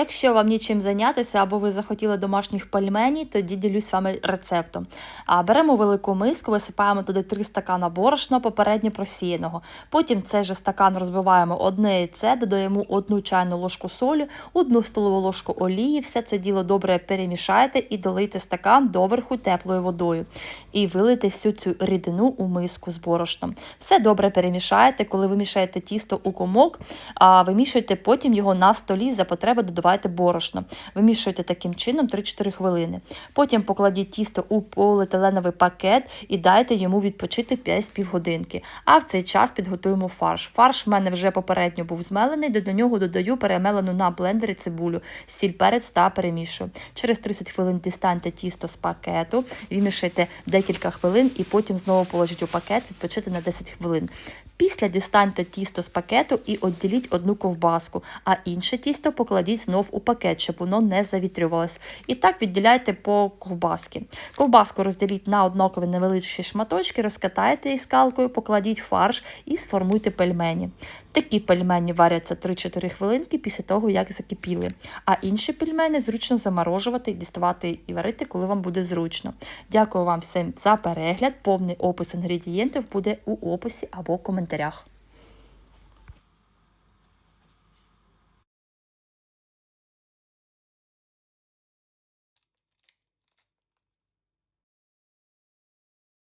Якщо вам нічим зайнятися або ви захотіли домашніх пельменій, тоді ділюсь з вами рецептом. А, беремо велику миску, висипаємо туди 3 стакана борошна попередньо просіяного. Потім цей же стакан розбиваємо одне яйце, додаємо одну чайну ложку солі, одну столову ложку олії. Все це діло добре перемішайте і долийте стакан доверху теплою водою. І вилийте всю цю рідину у миску з борошном. Все добре перемішаєте. Коли ви мішаєте тісто у комок, а вимішуйте потім його на столі, за потреби додавайте борошно. Вимішуйте таким чином 3-4 хвилини. Потім покладіть тісто у поліетиленовий пакет і дайте йому відпочити 5 півгодинки. А в цей час підготуємо фарш. Фарш в мене вже попередньо був змелений, до нього додаю перемелену на блендері цибулю, сіль перець та перемішую. Через 30 хвилин дістаньте тісто з пакету, вимішайте декілька хвилин і потім знову положіть у пакет, відпочити на 10 хвилин. Після дістаньте тісто з пакету і відділіть одну ковбаску, а інше тісто покладіть знов у пакет, щоб воно не завітрювалось. І так відділяйте по ковбаски. Ковбаску розділіть на однакові невеличкі шматочки, розкатайте їх скалкою, покладіть фарш і сформуйте пельмені. Такі пельмені варяться 3-4 хвилинки після того, як закипіли. А інші пельмені зручно заморожувати, діставати і варити, коли вам буде зручно. Дякую вам всім за перегляд. Повний опис інгредієнтів буде у описі або коментарях.